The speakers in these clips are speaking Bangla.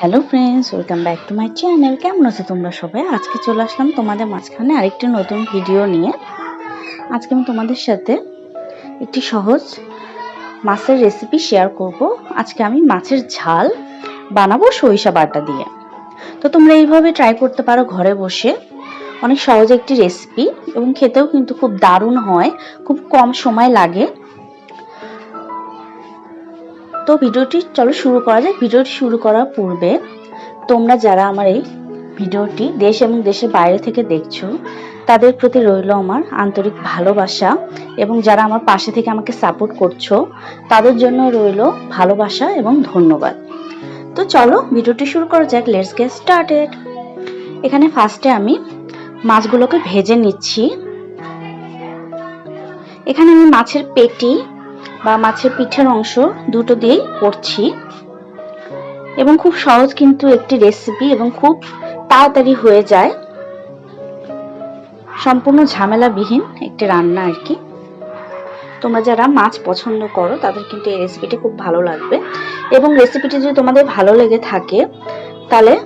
Hello friends welcome back to my channel কেমন আছো তোমরা সবাই? আজকে চলে আসলাম তোমাদের মাঝখানে আরেকটি নতুন ভিডিও নিয়ে। আজকে আমি তোমাদের সাথে একটি সহজ মাছের রেসিপি শেয়ার করব। আজকে আমি মাছের ঝাল বানাবো সরিষা বাটা দিয়ে। তো তোমরা এইভাবে ট্রাই করতে পারো ঘরে বসে। অনেক সহজ একটি রেসিপি এবং খেতেও কিন্তু খুব দারুণ হয়, খুব কম সময় লাগে। তো ভিডিওটি চলো শুরু করা যাক। ভিডিওটি শুরু করার পূর্বে তোমরা যারা আমার এই ভিডিওটি দেশ এবং দেশের বাইরে থেকে দেখছ, তাদের প্রতি রইল আমার আন্তরিক ভালোবাসা এবং যারা আমার পাশে থেকে আমাকে সাপোর্ট করছ, তাদের জন্য রইল ভালোবাসা এবং ধন্যবাদ। তো চলো ভিডিওটি শুরু করা যাক। লেটস গেট স্টার্টেড এখানে ফার্স্টে আমি মাছগুলোকে ভেজে নিচ্ছি। এখানে আমি মাছের পেটি বা মাছের পিঠের অংশ দুটো দিয়েই করছি। এবং খুব সহজ কিন্তু একটি রেসিপি এবং খুব তাড়াতাড়ি হয়ে যায়। সম্পূর্ণ ঝামেলাবিহীন একটি রান্না আর কি। তোমরা যারা মাছ পছন্দ করো, তাদের কিন্তু এই রেসিপিটি খুব ভালো লাগবে। এবং রেসিপিটি যদি তোমাদের ভালো লেগে থাকে, তাহলে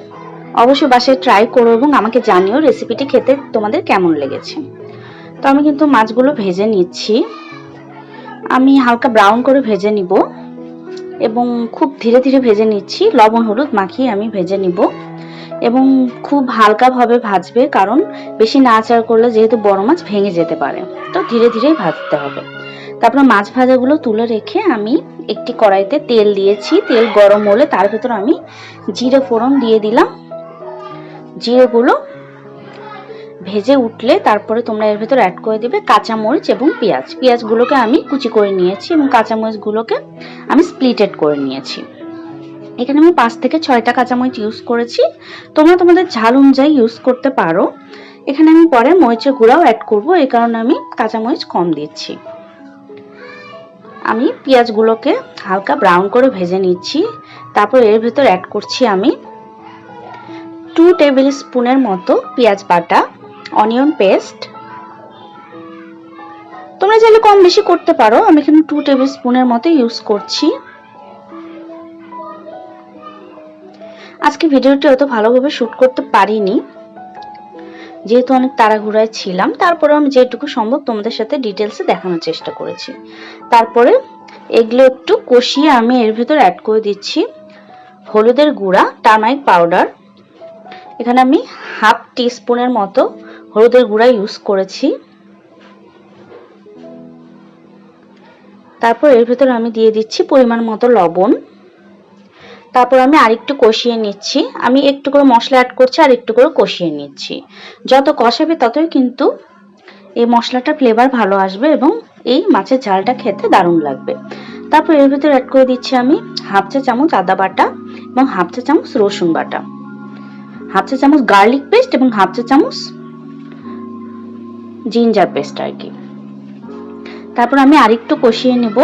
অবশ্যই বাসায় ট্রাই করো এবং আমাকে জানিও রেসিপিটি খেতে তোমাদের কেমন লেগেছে। তো আমি কিন্তু মাছগুলো ভেজে নিচ্ছি। আমি হালকা ব্রাউন করে ভেজে নিব এবং খুব ধীরে ধীরে ভেজে নিচ্ছি। লবণ, হলুদ মাখিয়ে আমি ভেজে নিব এবং খুব হালকাভাবে ভাজবে কারণ বেশি নাড়াচাড়া করলে যেহেতু বড় মাছ ভেঙে যেতে পারে। তো ধীরে ধীরেই ভাজতে হবে। তারপরে মাছ ভাজাগুলো তুলে রেখে আমি একটি কড়াইতে তেল দিয়েছি। তেল গরম হলে তার ভেতর আমি জিরে ফোড়ন দিয়ে দিলাম। জিরেগুলো ভেজে উঠলে তারপরে তোমরা এর ভেতর অ্যাড করে দিবে কাঁচামরিচ এবং পেঁয়াজ। পেঁয়াজগুলোকে আমি কুচি করে নিয়েছি এবং কাঁচামরিচগুলোকে আমি স্প্লিটেড করে নিয়েছি। এখানে আমি পাঁচ থেকে ছয়টা কাঁচামরিচ ইউজ করেছি। তোমরা তোমাদের ঝাল অনুযায়ী ইউজ করতে পারো। এখানে আমি পরে মরিচের গুঁড়াও অ্যাড করব, এই কারণে আমি কাঁচামরিচ কম দিচ্ছি। আমি পেঁয়াজগুলোকে হালকা ব্রাউন করে ভেজে নিচ্ছি। তারপর এর ভেতর অ্যাড করছি আমি টু টেবিল স্পুনের মতো পেঁয়াজ বাটা। অনিয়ন পেস্ট তোমরা চাইলে কম বেশি করতে পারো। আমি এখানে টু টেবিল স্পুনের মতো ইউজ করছি। আজকে ভিডিওটি অত ভালোভাবে শুট করতে পারিনি। যেহেতু অনেক তাড়াহুড়ায় ছিলাম তারপরে আমি যেটুকু সম্ভব তোমাদের সাথে ডিটেলসে দেখানোর চেষ্টা করেছি। তারপরে এগুলো একটু কষিয়ে আমি এর ভেতর অ্যাড করে দিচ্ছি হলুদের গুঁড়া টার্মারিক পাউডার এখানে আমি হাফ টিস্পুনের মতো হলুদের গুঁড়া ইউজ করেছি। তারপর এর ভেতর আমি দিয়ে দিচ্ছি পরিমাণ মতো লবণ। তারপর আমি আরেকটু কষিয়ে নিচ্ছি। আমি একটু করে মশলা অ্যাড করছি, আর একটু করে কষিয়ে নিচ্ছি। যত কষাবে ততই কিন্তু এই মশলাটার ফ্লেভার ভালো আসবে এবং এই মাছের ঝালটা খেতে দারুণ লাগবে। তারপর এর ভেতর অ্যাড করে দিচ্ছি আমি হাফ চা চামচ আদা বাটা এবং হাফ চা চামচ রসুন বাটা। হাফ চা চামচ গার্লিক পেস্ট এবং হাফ চা চামচ জিঞ্জার পেস্ট আর কি। তারপর আমি আরেকটু কষিয়ে নেব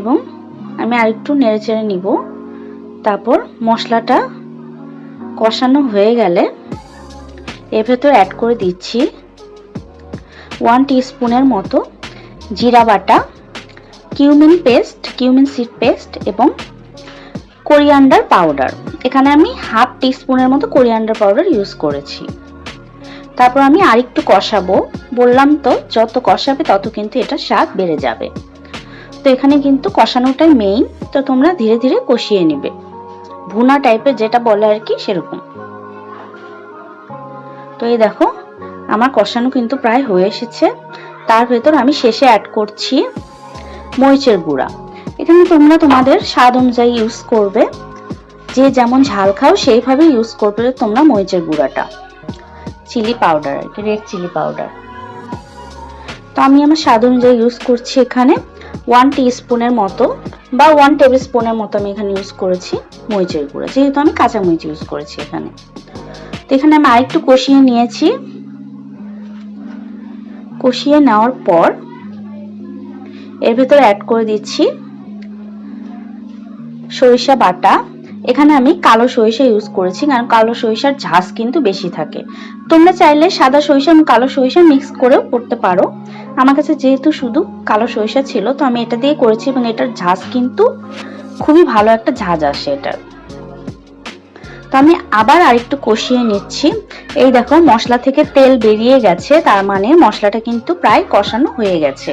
এবং আমি আরেকটু নেড়ে চেড়ে নিব। তারপর মশলাটা কষানো হয়ে গেলে এর ভেতর অ্যাড করে দিচ্ছি ওয়ান স্পুনের মতো জিরা বাটা cumin paste cumin seed paste এবং কোরিয়ান্ডার পাউডার এখানে আমি হাফ স্পুনের মতো কোরিয়ান্ডার পাউডার ইউজ করেছি। তারপর আমি আরেকটু কষাবো। বললাম তো, যত কষাবে তত কিন্তু এটা স্বাদ বেড়ে যাবে। তো এখানে কিন্তু কষানোটাই মেইন তো তোমরা ধীরে ধীরে কষিয়ে নিবে। ভুনা টাইপের যেটা বলে আর কি, সেরকম। তো এই দেখো, আমার কষানো কিন্তু প্রায় হয়ে এসেছে। তার ভেতর আমি শেষে অ্যাড করছি মরিচের গুঁড়া। এখানে তোমরা তোমাদের স্বাদ অনুযায়ী ইউজ করবে। যে যেমন ঝাল খাও, সেইভাবে ইউজ করবে তোমরা মরিচের গুঁড়াটা। চিলি পাউডার আর কি রেড চিলি পাউডার তো আমি আমার স্বাদ অনুযায়ী ইউজ করছি এখানে ওয়ান স্পুনের মতো বা ওয়ান টেবিল স্পুনের মতো আমি এখানে ইউজ করেছি মরিচের গুঁড়া, যেহেতু আমি কাঁচা মরিচ ইউজ করেছি এখানে। তো এখানে আমি আরেকটু কষিয়ে নিয়েছি। কষিয়ে নেওয়ার পর এর ভেতরে অ্যাড করে দিচ্ছি সরিষা বাটা এখানে আমি কালো সরিষা ইউজ করেছি, কারণ কালো সরিষার ঝাঁজ কিন্তু বেশি থাকে। তোমরা চাইলে সাদা সরিষা এবং কালো সরিষা মিক্স করেও করতে পারো। আমার কাছে যেহেতু শুধু কালো সরিষা ছিল, তো আমি এটা দিয়ে করেছি এবং এটার ঝাঁজ কিন্তু খুবই ভালো একটা ঝাঁজ আসে এটার। তো আমি আবার আরেকটু কষিয়ে নিচ্ছি। এই দেখো, মশলা থেকে তেল বেরিয়ে গেছে, তার মানে মশলাটা কিন্তু প্রায় কষানো হয়ে গেছে।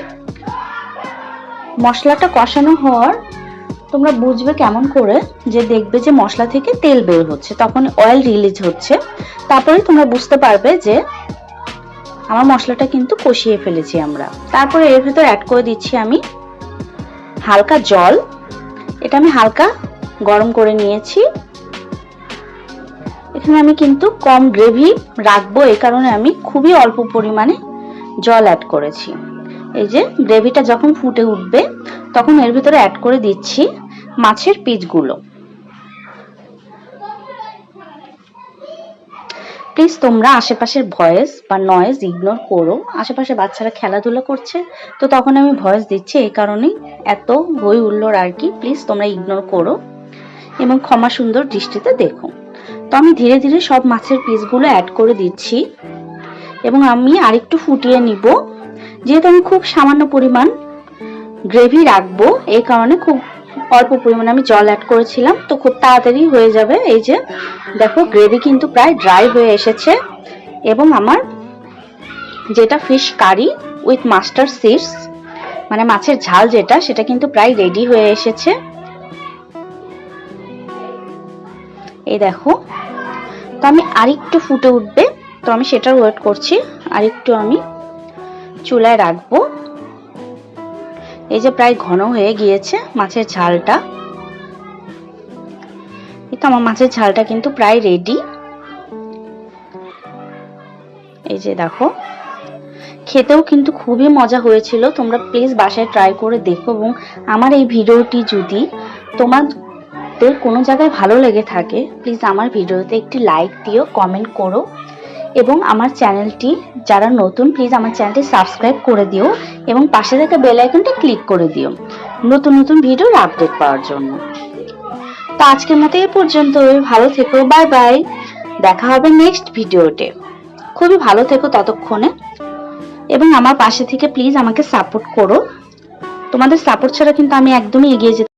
মশলাটা কষানো হওয়ার তোমরা বুঝবে কেমন করে যে দেখবে যে মশলা থেকে তেল বের হচ্ছে, তখন অয়েল রিলিজ হচ্ছে। তারপরে তোমরা বুঝতে পারবে যে আমার মশলাটা কিন্তু কষিয়ে ফেলেছি আমরা। তারপরে এর ভেতর অ্যাড করে দিচ্ছি আমি হালকা জল। এটা আমি হালকা গরম করে নিয়েছি। এখানে আমি কিন্তু কম গ্রেভি রাখব এই কারণে আমি খুবই অল্প পরিমাণে জল অ্যাড করেছি। এই যে গ্রেভিটা যখন ফুটে উঠবে, তখন এর ভিতরে অ্যাড করে দিচ্ছি মাছের পিসগুলো। প্লিজ তোমরা আশেপাশের ভয়েস বা নয়েজ ইগনোর করো। আশেপাশে বাচ্চারা খেলাধুলা করছে, তো তখন আমি ভয়েস দিচ্ছি এই কারণেই। এত হই উল্লোর আর কি প্লিজ তোমরা ইগনোর করো এবং ক্ষমা সুন্দর দৃষ্টিতে দেখো। তো আমি ধীরে ধীরে সব মাছের পিসগুলো অ্যাড করে দিচ্ছি এবং আমি আরেকটু ফুটিয়ে নিব। যেহেতু আমি খুব সামান্য পরিমাণ গ্রেভি রাখব, এই কারণে খুব অল্প পরিমাণে আমি জল অ্যাড করেছিলাম। তো খুব তাড়াতাড়ি হয়ে যাবে। এই যে, দেখো গ্রেভি কিন্তু প্রায় ড্রাই হয়ে এসেছে। এবং আমার যেটা fish curry with mustard seeds মানে মাছের ঝাল যেটা, সেটা কিন্তু প্রায় রেডি হয়ে এসেছে। এই দেখো, তো আমি আরেকটু ফুটে উঠবে। তো আমি সেটার ওয়েট করছি। আরেকটু আমি চুলায় রাখব। এই যে প্রায় ঘন হয়ে গিয়েছে মাছের ঝালটা। এই তো আমার মাছের ঝালটা কিন্তু প্রায় রেডি এই যে দেখো, খেতেও কিন্তু খুবই মজা হয়েছিল। তোমরা প্লিজ বাসায় ট্রাই করে দেখো এবং আমার এই ভিডিওটি যদি তোমাদের কোনো জায়গায় ভালো লেগে থাকে প্লিজ আমার ভিডিওতে একটি লাইক দিও কমেন্ট করো। এবং আমার চ্যানেলটি, যারা নতুন প্লিজ আমার চ্যানেলটি সাবস্ক্রাইব করে দিও এবং পাশে থাকা বেল আইকনটা ক্লিক করে দিও নতুন নতুন ভিডিওর আপডেট পাওয়ার জন্য। তো আজকের মতো এ পর্যন্ত ভালো থেকো বাই বাই দেখা হবে নেক্সট ভিডিওতে খুবই ভালো থেকো ততক্ষণে। এবং আমার পাশে থেকে প্লিজ আমাকে সাপোর্ট করো। তোমাদের সাপোর্ট ছাড়া কিন্তু আমি একদমই এগিয়ে যেতে